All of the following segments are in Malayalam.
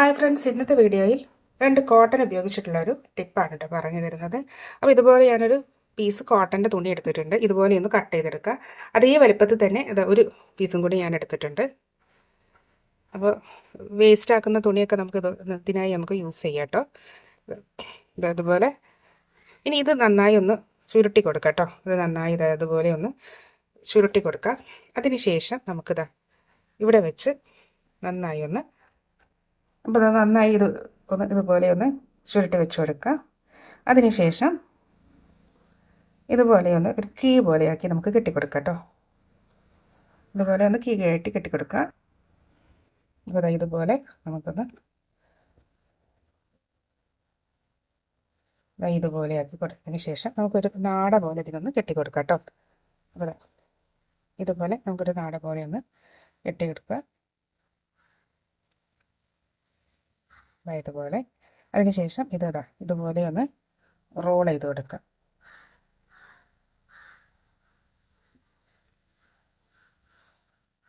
ഹായ് ഫ്രണ്ട്സ് ഇന്നത്തെ വീഡിയോയിൽ രണ്ട് കോട്ടൺ ഉപയോഗിച്ചിട്ടുള്ള ഒരു ടിപ്പാണ് കേട്ടോ പറഞ്ഞു തരുന്നത്. അപ്പോൾ ഇതുപോലെ ഞാനൊരു പീസ് കോട്ടന്റെ തുണി എടുത്തിട്ടുണ്ട്. ഇതുപോലെ ഒന്ന് കട്ട് ചെയ്തെടുക്കുക. അതേ വലുപ്പത്തിൽ തന്നെ ഇത് ഒരു പീസും കൂടി ഞാൻ എടുത്തിട്ടുണ്ട്. അപ്പോൾ വേസ്റ്റ് ആക്കുന്ന തുണിയൊക്കെ നമുക്ക് ഇതിനായി നമുക്ക് യൂസ് ചെയ്യാം കേട്ടോ അതുപോലെ ഇനി ഇത് നന്നായി ഒന്ന് ചുരുട്ടി കൊടുക്കാം കേട്ടോ ഇത് നന്നായി ഇത് അതുപോലെ ഒന്ന് ചുരുട്ടി കൊടുക്കാം അതിന് ശേഷം നമുക്കിത് ഇവിടെ വെച്ച് നന്നായി ഒന്ന് അപ്പോൾ ഇത് നന്നായി ഇത് ഒന്ന് ഇതുപോലെ ഒന്ന് ചുരുട്ടി വെച്ച് കൊടുക്കുക. അതിനുശേഷം ഇതുപോലെ ഒന്ന് ഒരു കീ പോലെയാക്കി നമുക്ക് കെട്ടിക്കൊടുക്കാം കേട്ടോ. ഇതുപോലെ ഒന്ന് കീ കയറ്റി കെട്ടിക്കൊടുക്കുക. അപ്പോൾ ഇതുപോലെ നമുക്കൊന്ന് ഇതുപോലെ ആക്കി കൊടുത്തതിന് ശേഷം നമുക്കൊരു നാട പോലെ ഇതിനൊന്ന് കെട്ടിക്കൊടുക്കാം കേട്ടോ. അപ്പോൾ ഇതുപോലെ നമുക്കൊരു നാട പോലെ ഒന്ന് കെട്ടിക്കൊടുക്കുക. ഇതുപോലെ. അതിനുശേഷം ഇതാ ഇതുപോലെ ഒന്ന് റോൾ ചെയ്ത് കൊടുക്കുക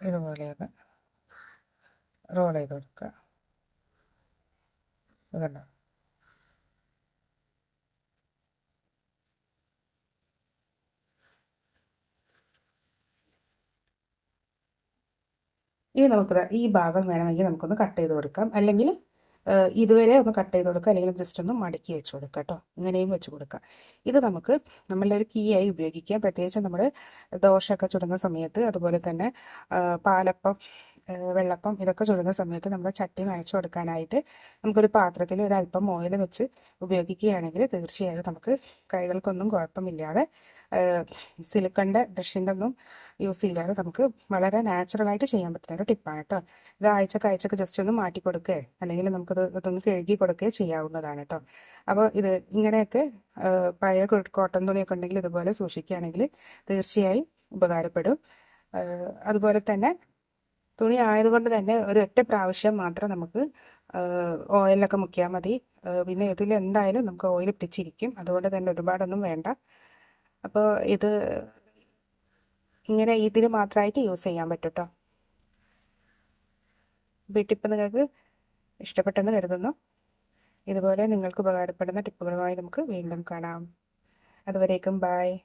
ഇതുപോലെ ഒന്ന് റോൾ ചെയ്ത് കൊടുക്കുക ഇതുണ്ടോ ഇനി നമുക്ക് ഈ ഭാഗം വേണമെങ്കിൽ നമുക്കൊന്ന് കട്ട് ചെയ്ത് കൊടുക്കാം. അല്ലെങ്കിൽ ഇതുവരെ ഒന്ന് കട്ട് ചെയ്ത് കൊടുക്കുക. അല്ലെങ്കിൽ ജസ്റ്റ് ഒന്ന് മടക്കി വെച്ച് കൊടുക്കുക കേട്ടോ. ഇങ്ങനെയും വെച്ച് കൊടുക്കുക. ഇത് നമുക്ക് നമ്മളുടെ ഒരു കീ ആയി ഉപയോഗിക്കാം. പ്രത്യേകിച്ച് നമ്മൾ ദോശയൊക്കെ ചുടുന്ന സമയത്ത് അതുപോലെ തന്നെ പാലപ്പം വെള്ളപ്പം ഇതൊക്കെ ചുടുന്ന സമയത്ത് നമ്മൾ ചട്ടി നനച്ചു കൊടുക്കാനായിട്ട് നമുക്കൊരു പാത്രത്തിൽ ഒരു അല്പം ഓയിൽ വെച്ച് ഉപയോഗിക്കുകയാണെങ്കിൽ തീർച്ചയായും നമുക്ക് കൈകൾക്കൊന്നും കുഴപ്പമില്ലാതെ സിലിക്കണിന്റെ ബ്രഷിന്റെ ഒന്നും യൂസ് ചെയ്യാതെ നമുക്ക് വളരെ നാച്ചുറലായിട്ട് ചെയ്യാൻ പറ്റുന്ന ഒരു ടിപ്പാണ് കേട്ടോ. ഇത് ആഴ്ചക്ക് ആഴ്ചക്ക് ജസ്റ്റ് ഒന്ന് മാറ്റി കൊടുക്കേ അല്ലെങ്കിൽ നമുക്കത് ഇതൊന്ന് കഴുകി കൊടുക്കുകയോ ചെയ്യാവുന്നതാണ് കേട്ടോ. അപ്പോൾ ഇത് ഇങ്ങനെയൊക്കെ പഴയ കോട്ടൺ തുണിയൊക്കെ ഉണ്ടെങ്കിൽ ഇതുപോലെ സൂക്ഷിക്കുകയാണെങ്കിൽ തീർച്ചയായും ഉപകാരപ്പെടും. അതുപോലെ തന്നെ തുണി ആയതുകൊണ്ട് തന്നെ ഒരു ഒറ്റ പ്രാവശ്യം മാത്രം നമുക്ക് ഓയിലൊക്കെ മുക്കിയാൽ മതി. പിന്നെ ഇതിൽ എന്തായാലും നമുക്ക് ഓയിൽ പിടിച്ചിരിക്കും അതുകൊണ്ട് തന്നെ ഒരുപാടൊന്നും വേണ്ട. അപ്പോൾ ഇത് ഇങ്ങനെ ഇതിന് മാത്രമായിട്ട് യൂസ് ചെയ്യാൻ പറ്റും കേട്ടോ വീട്ടിപ്പം നിങ്ങൾക്ക് ഇഷ്ടപ്പെട്ടെന്ന് കരുതുന്നു. ഇതുപോലെ നിങ്ങൾക്ക് ഉപകാരപ്പെടുന്ന ടിപ്പുകളുമായി നമുക്ക് വീണ്ടും കാണാം. അതുവരേക്കും ബായ്